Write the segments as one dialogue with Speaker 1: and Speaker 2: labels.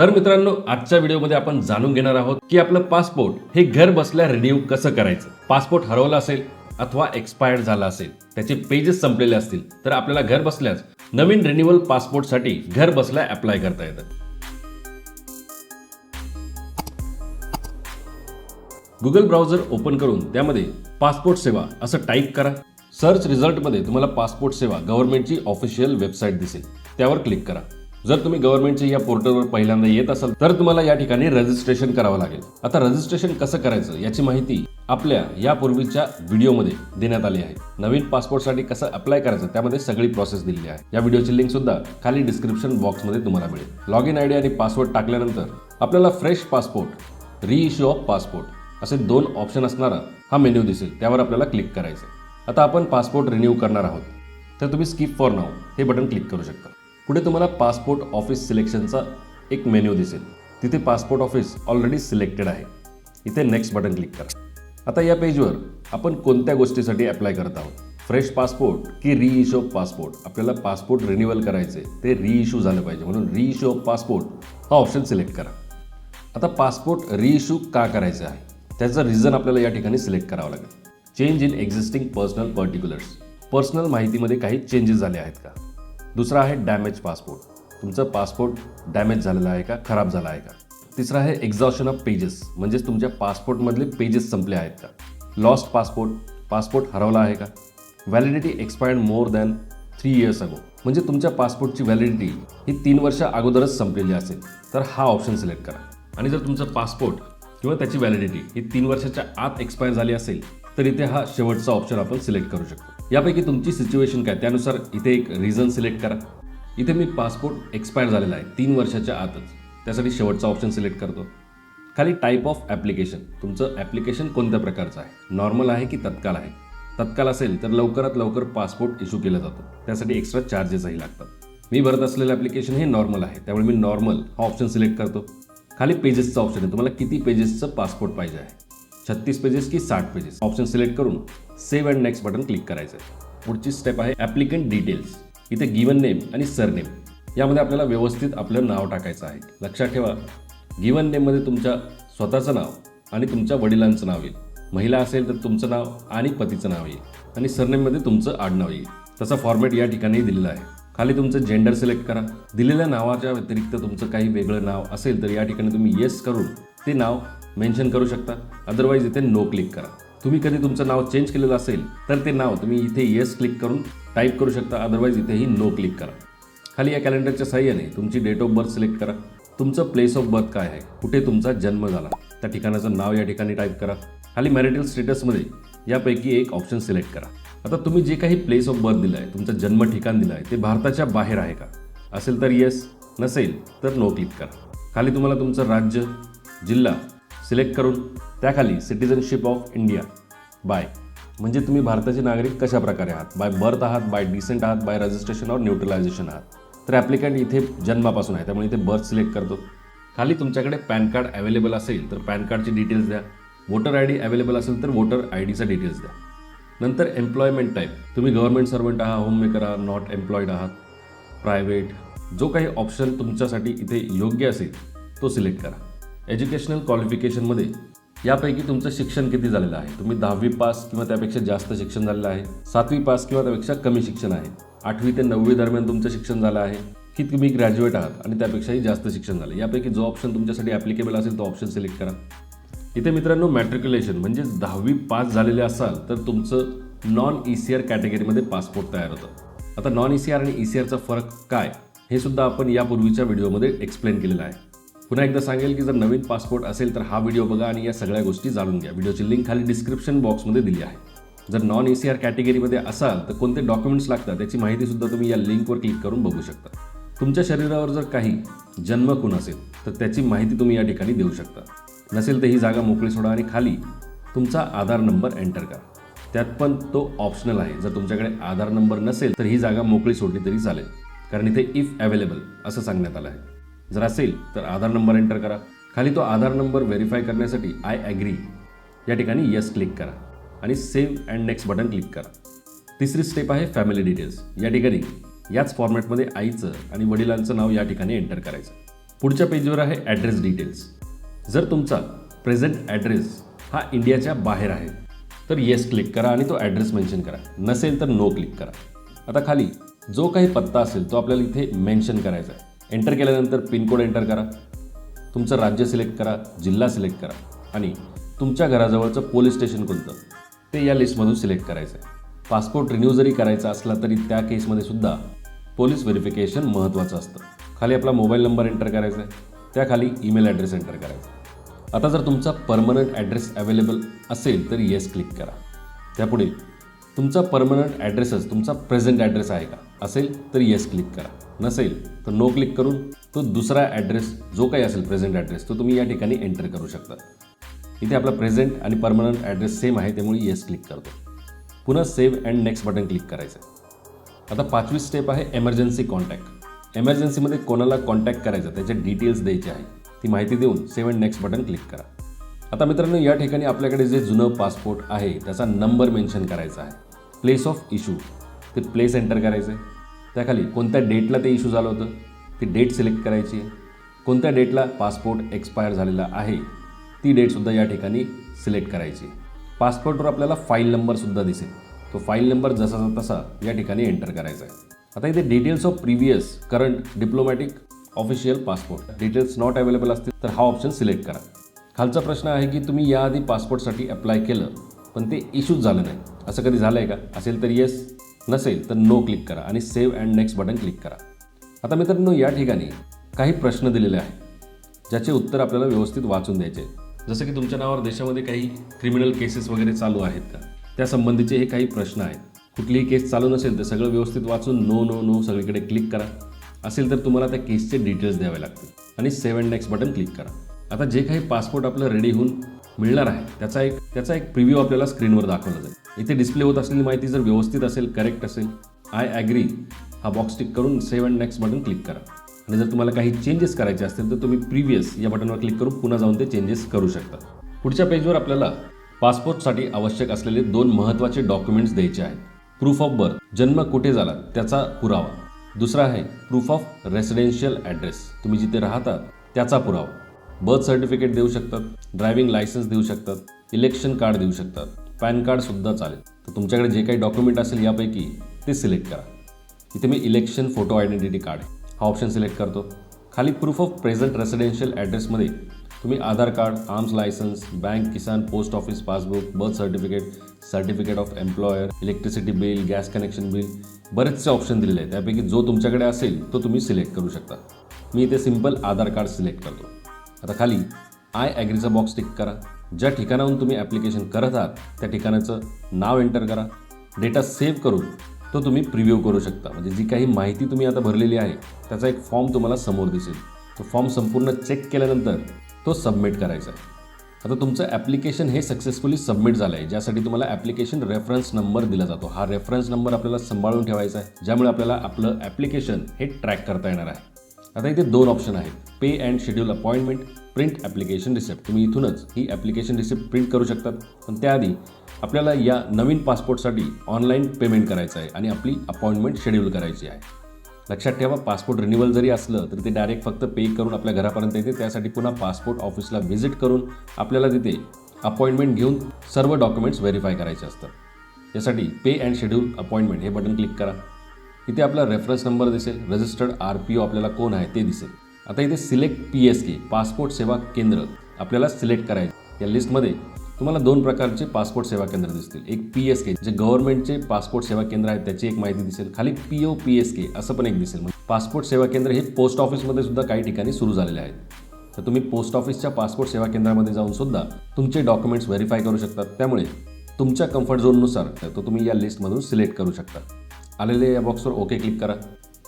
Speaker 1: तर मित्रांनो आजच्या व्हिडिओमध्ये आपण जाणून घेणार आहोत की आपलं पासपोर्ट हे घर बसल्या रिन्यू कसं करायचं? पासपोर्ट हरवला असेल अथवा एक्सपायर्ड झाला असेल त्याचे पेजेस संपलेले असतील तर आपल्याला घर बसल्याच नवीन रिन्युअल पासपोर्टसाठी घर बसल्या अप्लाय करता येतं. गुगल ब्राउझर ओपन करून त्यामध्ये पासपोर्ट सेवा असं टाईप करा. सर्च रिझल्टमध्ये तुम्हाला पासपोर्ट सेवा गव्हर्नमेंटची ऑफिशियल वेबसाईट दिसेल. त्यावर क्लिक करा. जर तुम्ही गव्हर्नमेंटच्या या पोर्टलवर पहिल्यांदा येत असाल तर तुम्हाला या ठिकाणी रजिस्ट्रेशन करावं लागेल. आता रजिस्ट्रेशन कसं करायचं याची माहिती आपल्या यापूर्वीच्या व्हिडिओमध्ये देण्यात आली आहे. नवीन पासपोर्टसाठी कसं अप्लाय करायचं त्यामध्ये सगळी प्रोसेस दिलेली आहे. या व्हिडिओची लिंक सुद्धा खाली डिस्क्रिप्शन बॉक्समध्ये तुम्हाला मिळेल. लॉग इन आयडी आणि पासवर्ड टाकल्यानंतर आपल्याला fresh passport reissue of passport असे दोन ऑप्शन असणारा हा मेन्यू दिसेल. त्यावर आपल्याला क्लिक करायचं आता आपण पासपोर्ट रिन्यू करणार आहोत. तर तुम्ही स्किप फॉर नाव हे बटन क्लिक करू शकता. पुढे तुम्हाला पासपोर्ट ऑफिस सिलेक्शनचा एक मेन्यू दिसेल. तिथे पासपोर्ट ऑफिस ऑलरेडी सिलेक्टेड आहे. इथे नेक्स्ट बटन क्लिक करा. आता या पेजवर आपण कोणत्या गोष्टीसाठी अप्लाय करत आहोत? फ्रेश पासपोर्ट की रिइश्यू ऑफ पासपोर्ट आपल्याला पासपोर्ट रिन्युअल करायचे ते रिइश्यू झालं पाहिजे. म्हणून रिइश्यू ऑफ पासपोर्ट हा ऑप्शन सिलेक्ट करा. आता पासपोर्ट रिइश्यू का करायचं आहे? त्याचं रिझन आपल्याला या ठिकाणी सिलेक्ट करावं लागेल. Change in existing personal particulars personal माहितीमध्ये काही चेंजेस झाले आहेत का? दुसरा आहे डॅमेज पासपोर्ट तुमचं पासपोर्ट डॅमेज झालेलं आहे का? खराब झाला आहे का? तिसरा आहे एक्झॉशन ऑफ पेजेस म्हणजेच तुमच्या पासपोर्टमधले पेजेस संपले आहेत का? लॉस्ट पासपोर्ट पासपोर्ट हरवला आहे का? Validity expired more than three years ago म्हणजे तुमच्या पासपोर्टची व्हॅलिडिटी ही तीन वर्ष अगोदरच संपलेली असेल तर हा ऑप्शन सिलेक्ट करा. आणि जर तुमचं पासपोर्ट किंवा त्याची व्हॅलिडिटी ही तीन वर्षाच्या आत एक्सपायर झाली असेल तर इथे हा शेवटचा ऑप्शन आपण सिलेक्ट करू शकतो. यापैकी तुमची सिच्युएशन काय? त्यानुसार इथे एक रिझन सिलेक्ट करा. इथे मी पासपोर्ट एक्सपायर झालेला आहे तीन वर्षाच्या आतच. त्यासाठी शेवटचा ऑप्शन सिलेक्ट करतो. खाली टाईप ऑफ ॲप्लिकेशन तुमचं ॲप्लिकेशन कोणत्या प्रकारचं आहे? नॉर्मल आहे की तत्काल आहे? तत्काल असेल तर लवकरात लवकर पासपोर्ट इशू केला जातो. त्यासाठी एक्स्ट्रा चार्जेसही लागतात. मी भरत असलेलं ॲप्लिकेशन हे नॉर्मल आहे. त्यामुळे मी नॉर्मल हा ऑप्शन सिलेक्ट करतो. खाली पेजेसचा ऑप्शन आहे. तुम्हाला किती पेजेसचं पासपोर्ट पाहिजे आहे? छत्तीस पेजेस की साठ पेजेस ऑप्शन सिलेक्ट करून save and next button click करायचं आहे पुढची स्टेप आहे ॲप्लिकंट डिटेल्स इथे गिवन नेम आणि सरनेम यामध्ये आपल्याला व्यवस्थित आपलं नाव टाकायचं आहे. लक्षात ठेवा गिवन नेममध्ये तुमच्या स्वतःचं नाव आणि तुमच्या वडिलांचं नाव येईल. महिला असेल तर तुमचं नाव आणि पतीचं नाव येईल. आणि सरनेममध्ये तुमचं आडनाव येईल. तसा फॉर्मॅट या ठिकाणी दिलेला आहे. खाली तुमचं जेंडर सिलेक्ट करा. दिलेल्या नावाच्या व्यतिरिक्त तुमचं काही वेगळं नाव असेल तर या ठिकाणी तुम्ही येस करून ते नाव मेन्शन करू शकता. अदरवाईज इथे नो क्लिक करा. तुम्ही कधी तुमचं नाव चेंज केलेलं असेल तर ते नाव तुम्ही इथे येस क्लिक करून टाईप करू शकता. अदरवाईज इथेही नो क्लिक करा. खाली या कॅलेंडरच्या साह्याने तुमची डेट ऑफ बर्थ सिलेक्ट करा. तुमचं प्लेस ऑफ बर्थ काय आहे? कुठे तुमचा जन्म झाला? त्या ठिकाणाचं नाव या ठिकाणी टाईप करा. खाली मॅरिटल स्टेटसमध्ये यापैकी एक ऑप्शन सिलेक्ट करा. आता तुम्ही जे काही प्लेस ऑफ बर्थ दिलं आहे तुमचं जन्म ठिकाण दिलं आहे ते भारताच्या बाहेर आहे का? असेल तर येस नसेल तर नो क्लिक करा. खाली तुम्हाला तुमचं राज्य जिल्हा सिलेक्ट करून त्याखाली सिटिझनशिप ऑफ इंडिया बाय म्हणजे तुम्ही भारताचे नागरिक कशा प्रकारे आहात? बाय बर्थ आहात बाय डिसेंट आहात बाय रजिस्ट्रेशन और न्यूट्रलायझेशन आहात? तर ॲप्लिकंट इथे जन्मापासून आहे त्यामुळे इथे बर्थ सिलेक्ट करतो. खाली तुमच्याकडे पॅन कार्ड अवेलेबल असेल तर पॅन कार्डची डिटेल्स द्या. वोटर आय डी अवेलेबल असेल तर वोटर आय डीचा डिटेल्स द्या. नंतर एम्प्लॉयमेंट टाईप तुम्ही गव्हर्नमेंट सर्वंट आहात होममेकर आहात नॉट एम्प्लॉईड आहात. प्रायव्हेट जो काही ऑप्शन तुमच्यासाठी इथे योग्य असेल तो सिलेक्ट करा. एज्युकेशनल क्वालिफिकेशनमध्ये यापैकी तुमचं शिक्षण किती झालेलं आहे? तुम्ही दहावी पास किंवा त्यापेक्षा जास्त शिक्षण झालेलं आहे सातवी पास किंवा त्यापेक्षा कमी शिक्षण आहे आठवी ते नववी दरम्यान तुमचं शिक्षण झालं आहे की तुम्ही ग्रॅज्युएट आहात आणि त्यापेक्षाही जास्त शिक्षण झालं? यापैकी जो ऑप्शन तुमच्यासाठी ॲप्लिकेबल असेल तो ऑप्शन सिलेक्ट करा. इथे मित्रांनो मॅट्रिक्युलेशन म्हणजे दहावी पास झालेले असाल तर तुमचं नॉन ई सी आर कॅटेगरीमध्ये पासपोर्ट तयार होतं. आता नॉन ई सी आर आणि ई सी आरचा फरक काय? हे सुद्धा आपण यापूर्वीच्या व्हिडिओमध्ये एक्सप्लेन केलेलं आहे. पुन्हा एकदा सांगेल की जर नवीन पासपोर्ट असेल तर हा व्हिडिओ बघा आणि या सगळ्या गोष्टी जाणून घ्या. व्हिडिओची लिंक खाली डिस्क्रिप्शन बॉक्समध्ये दिली आहे. जर नॉन ए सी आर कॅटेगरीमध्ये असाल तर कोणते डॉक्युमेंट्स लागतात त्याची माहितीसुद्धा तुम्ही या लिंकवर क्लिक करून बघू शकता. तुमच्या शरीरावर जर काही जन्मकून असेल तर त्याची माहिती तुम्ही या ठिकाणी देऊ शकता. नसेल तर ही जागा मोकळी सोडा आणि खाली तुमचा आधार नंबर एंटर करा. त्यात पण तो ऑप्शनल आहे. जर तुमच्याकडे आधार नंबर नसेल तर ही जागा मोकळी सोडली तरी चालेल. कारण इथे इफ अवेलेबल असं सांगण्यात आलं आहे. जर असेल तर आधार नंबर एंटर करा. खाली तो आधार नंबर व्हेरीफाय करण्यासाठी आय ॲग्री या ठिकाणी यस क्लिक करा आणि save and next button click करा. तिसरी स्टेप आहे फॅमिली डिटेल्स या ठिकाणी याच फॉर्मॅटमध्ये आईचं आणि वडिलांचं नाव या ठिकाणी एंटर करायचं. पुढच्या पेजवर आहे ॲड्रेस डिटेल्स जर तुमचा प्रेझेंट ॲड्रेस हा इंडियाच्या बाहेर आहे तर येस क्लिक करा आणि तो ॲड्रेस मेन्शन करा. नसेल तर नो क्लिक करा. आता खाली जो काही पत्ता असेल तो आपल्याला इथे मेन्शन करायचा आहे. एंटर केल्यानंतर पिनकोड एंटर करा. तुमचं राज्य सिलेक्ट करा जिल्हा सिलेक्ट करा. आणि तुमच्या घराजवळचं पोलीस स्टेशन कोणतं? ते या लिस्टमधून सिलेक्ट करायचं आहे. पासपोर्ट रिन्यू जरी करायचा असला तरी त्या केसमध्ये सुद्धा पोलीस व्हेरिफिकेशन महत्त्वाचं असतं. खाली आपला मोबाईल नंबर एंटर करायचा आहे. त्याखाली ईमेल ॲड्रेस एंटर करायचा आता जर तुमचा परमनंट ॲड्रेस अवेलेबल असेल तर येस क्लिक करा. त्यापुढे तुमचा परमनंट ॲड्रेसच तुमचा प्रेझेंट ॲड्रेस आहे का? असेल तर येस क्लिक करा. नसेल तर नो क्लिक करून तो दुसरा ॲड्रेस जो काही असेल प्रेझेंट ॲड्रेस तो तुम्ही या ठिकाणी एंटर करू शकता. इथे आपला प्रेझेंट आणि परमनंट ॲड्रेस सेम आहे त्यामुळे येस क्लिक करतो. पुन्हा save and next button click करायचं आहे. आता पाचवी स्टेप आहे एमर्जन्सी कॉन्टॅक्ट एमर्जन्सीमध्ये कोणाला कॉन्टॅक्ट करायचं त्याचे डिटेल्स द्यायचे आहे ती माहिती देऊन save and next button click करा. आता मित्रांनो या ठिकाणी आपल्याकडे जे जुनं पासपोर्ट आहे त्याचा नंबर मेन्शन करायचा आहे. प्लेस ऑफ इशू ते प्लेस एंटर करायचं आहे त्याखाली कोणत्या डेटला ते इश्यू झालं होतं? ती डेट सिलेक्ट करायची कोणत्या डेटला पासपोर्ट एक्सपायर झालेला आहे? ती डेटसुद्धा या ठिकाणी सिलेक्ट करायची पासपोर्टवर आपल्याला फाईल नंबरसुद्धा दिसेल. तो फाईल नंबर जसाचा तसा या ठिकाणी एंटर करायचा आहे. आता इथे details of previous current diplomatic official passport details not available असतील तर हा ऑप्शन सिलेक्ट करा. खालचा प्रश्न आहे की तुम्ही याआधी पासपोर्टसाठी अप्लाय केलं पण ते इश्यूज झालं नाही. असं कधी झालं आहे का? असेल तर येस नसेल तर नो क्लिक करा आणि save and next button click करा. आता मित्रांनो या ठिकाणी काही प्रश्न दिलेले आहेत ज्याचे उत्तर आपल्याला व्यवस्थित वाचून द्यायचे जसं की तुमच्या नावावर देशामध्ये काही क्रिमिनल केसेस वगैरे चालू आहेत का? त्या संबंधीचे हे काही प्रश्न आहेत. कुठलीही केस चालू नसेल तर सगळं व्यवस्थित वाचून नो नो नो सगळीकडे क्लिक करा. असेल तर तुम्हाला त्या केसचे डिटेल्स द्यावे लागतील. आणि save and next button click करा. आता जे काही पासपोर्ट आपलं रेडी होऊन मिळणार आहे. त्याचा एक त्याचा एक प्रिव्ह्यू आपल्याला स्क्रीनवर दाखवला जाईल. इथे डिस्प्ले होत असलेली माहिती जर व्यवस्थित असेल करेक्ट असेल आय ॲग्री हा बॉक्स टिक करून save and next button click करा. आणि जर तुम्हाला काही चेंजेस करायचे असतील तर तुम्ही प्रिव्हियस या बटनवर क्लिक करून पुन्हा जाऊन ते चेंजेस करू शकता. पुढच्या पेजवर आपल्याला पासपोर्टसाठी आवश्यक असलेले दोन महत्त्वाचे डॉक्युमेंट्स द्यायचे आहेत. प्रूफ ऑफ बर्थ जन्म कुठे झाला त्याचा पुरावा. दुसरा आहे प्रूफ ऑफ रेसिडेन्शियल ॲड्रेस तुम्ही जिथे राहता त्याचा पुरावा. बर्थ सर्टिफिकेट देऊ शकतात ड्रायव्हिंग लायसन्स देऊ शकतात इलेक्शन कार्ड देऊ शकतात पॅन कार्डसुद्धा चालेल. तर तुमच्याकडे जे काही डॉक्युमेंट असेल यापैकी ते सिलेक्ट करा. इथे मी इलेक्शन फोटो आयडेंटिटी कार्ड हा ऑप्शन सिलेक्ट करतो. खाली प्रूफ ऑफ प्रेझेंट रेसिडेन्शियल ॲड्रेसमध्ये तुम्ही Aadhaar card arms licence bank Kisan post office passbook birth certificate certificate of employer electricity bill gas connection bill बरेचसे ऑप्शन दिलेले आहेत. त्यापैकी जो तुमच्याकडे असेल तो तुम्ही सिलेक्ट करू शकता. मी इथे सिंपल आधार कार्ड सिलेक्ट करतो. आता खाली आय ॲग्रीचा बॉक्स टिक करा. ज्या ठिकाणाहून तुम्ही ॲप्लिकेशन करत आहात त्या ठिकाणाचं नाव एंटर करा. डेटा सेव्ह करून तो तुम्ही प्रिव्ह्यू करू शकता. म्हणजे जी काही माहिती तुम्ही आता भरलेली आहे त्याचा एक फॉर्म तुम्हाला समोर दिसेल. तो फॉर्म संपूर्ण चेक केल्यानंतर तो सबमिट करायचा आहे. आता तुमचं ॲप्लिकेशन हे सक्सेसफुली सबमिट झालं आहे ज्यासाठी तुम्हाला ॲप्लिकेशन रेफरन्स नंबर दिला जातो. हा रेफरन्स नंबर आपल्याला सांभाळून ठेवायचा आहे ज्यामुळे आपल्याला आपलं ॲप्लिकेशन हे ट्रॅक करता येणार आहे. आता इथे दोन ऑप्शन आहेत. Pay and schedule appointment print application receipt तुम्ही इथूनच ही ॲप्लिकेशन रिसिप्ट प्रिंट करू शकतात. पण त्याआधी आपल्याला या नवीन पासपोर्टसाठी ऑनलाईन पेमेंट करायचं आहे आणि आपली अपॉइंटमेंट शेड्यूल करायची आहे. लक्षात ठेवा पासपोर्ट रिन्युअल जरी असलं तरी ते डायरेक्ट फक्त पे करून आपल्या घरापर्यंत येते. त्यासाठी पुन्हा पासपोर्ट ऑफिसला व्हिजिट करून आपल्याला तिथे अपॉइंटमेंट घेऊन सर्व डॉक्युमेंट्स व्हेरीफाय करायचे असतात. यासाठी पे अँड शेड्यूल अपॉइंटमेंट हे बटन क्लिक करा. इथे आपला रेफरन्स नंबर दिसेल. रजिस्टर्ड आर पी ओ आपल्याला कोण आहे ते दिसेल. आता इथे select P S K passport Seva Kendra आपल्याला सिलेक्ट करायचं या लिस्टमध्ये तुम्हाला दोन प्रकारचे पासपोर्ट सेवा केंद्र दिसतील. एक पी एस के जे गव्हर्नमेंटचे पासपोर्ट सेवा केंद्र आहेत त्याची एक माहिती दिसेल. खाली P O P S K असं पण एक दिसेल. म्हणजे पासपोर्ट सेवा केंद्र हे पोस्ट ऑफिसमध्ये सुद्धा काही ठिकाणी सुरू झालेले आहेत. तर तुम्ही पोस्ट ऑफिसच्या पासपोर्ट सेवा केंद्रामध्ये जाऊन सुद्धा तुमचे डॉक्युमेंट्स व्हेरीफाय करू शकतात त्यामुळे तुमच्या कम्फर्ट झोननुसार तो तुम्ही या लिस्टमधून सिलेक्ट करू शकता. आलेले या बॉक्सवर ओके क्लिक करा.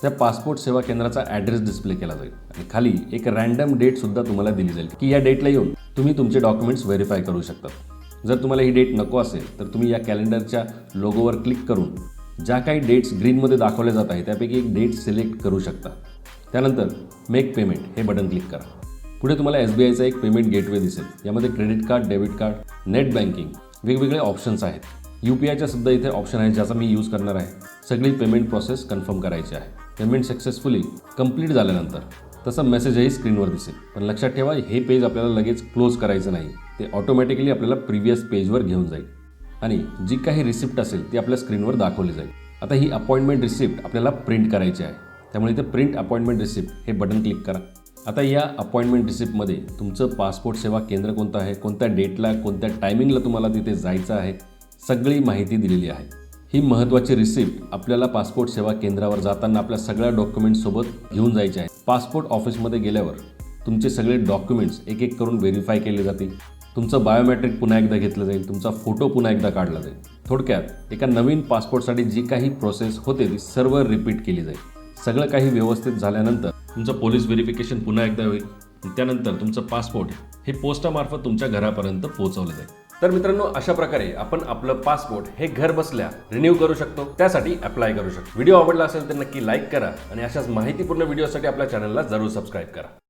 Speaker 1: त्या पासपोर्ट सेवा केंद्राचा ॲड्रेस डिस्प्ले केला जाईल. आणि खाली एक रँडम डेटसुद्धा तुम्हाला दिली जाईल की या डेटला येऊन तुम्ही तुमचे डॉक्युमेंट्स व्हेरीफाय करू शकतात. जर तुम्हाला ही डेट नको असेल तर तुम्ही या कॅलेंडरच्या लोगोवर क्लिक करून ज्या काही डेट्स ग्रीनमध्ये दाखवल्या जात आहे त्यापैकी एक डेट सिलेक्ट करू शकता. त्यानंतर मेक पेमेंट हे बटन क्लिक करा. पुढे तुम्हाला एस बी आयचा एक पेमेंट गेटवे दिसेल. यामध्ये credit card debit card net banking वेगवेगळे ऑप्शन्स आहेत. यू पी आयच्या सुद्धा इथे ऑप्शन आहे ज्याचा मी यूज करणार आहे. सगळी पेमेंट प्रोसेस कन्फर्म करायची आहे. पेमेंट सक्सेसफुली कंप्लीट झाल्यानंतर तसा मेसेजही स्क्रीनवर दिसेल. पण लक्षात ठेवा हे पेज आपल्याला लगेच क्लोज करायचं नाही. ते ऑटोमॅटिकली आपल्याला प्रिव्हियस पेजवर घेऊन जाईल. आणि जी काही रिसिप्ट असेल ती आपल्या स्क्रीनवर दाखवली जाईल. आता ही अपॉइंटमेंट रिसिप्ट आपल्याला प्रिंट करायची आहे. त्यामुळे इथे प्रिंट अपॉइंटमेंट रिसिप्ट हे बटन क्लिक करा. आता या अपॉइंटमेंट रिसिप्टमध्ये तुमचं पासपोर्ट सेवा केंद्र कोणतं आहे? कोणत्या डेटला कोणत्या टायमिंगला तुम्हाला तिथे जायचं आहे? सगळी माहिती दिलेली आहे. ही महत्त्वाची रिसिप्ट आपल्याला पासपोर्ट सेवा केंद्रावर जाताना आपल्या सगळ्या डॉक्युमेंट्ससोबत घेऊन जायचे आहे. पासपोर्ट ऑफिसमध्ये गेल्यावर तुमचे सगळे डॉक्युमेंट्स एक एक करून व्हेरीफाय केले जातील. तुमचं बायोमेट्रिक पुन्हा एकदा घेतलं जाईल. तुमचा फोटो पुन्हा एकदा काढला जाईल. थोडक्यात एका नवीन पासपोर्टसाठी जी काही प्रोसेस होते ती सर्व रिपीट केली जाईल. सगळं काही व्यवस्थित झाल्यानंतर तुमचं पोलीस व्हेरिफिकेशन पुन्हा एकदा होईल. त्यानंतर तुमचं पासपोर्ट हे पोस्टामार्फत तुमच्या घरापर्यंत पोहोचवलं जाईल. तर मित्रांनो अशा प्रकारे आपण आपलं पासपोर्ट हे घर बसल्या रिन्यू करू शकतो. त्यासाठी अप्लाय करू शकतो. व्हिडिओ आवडला असेल तर नक्की लाईक करा आणि अशाच माहितीपूर्ण व्हिडिओसाठी आपल्या चॅनलला जरूर सबस्क्राईब करा.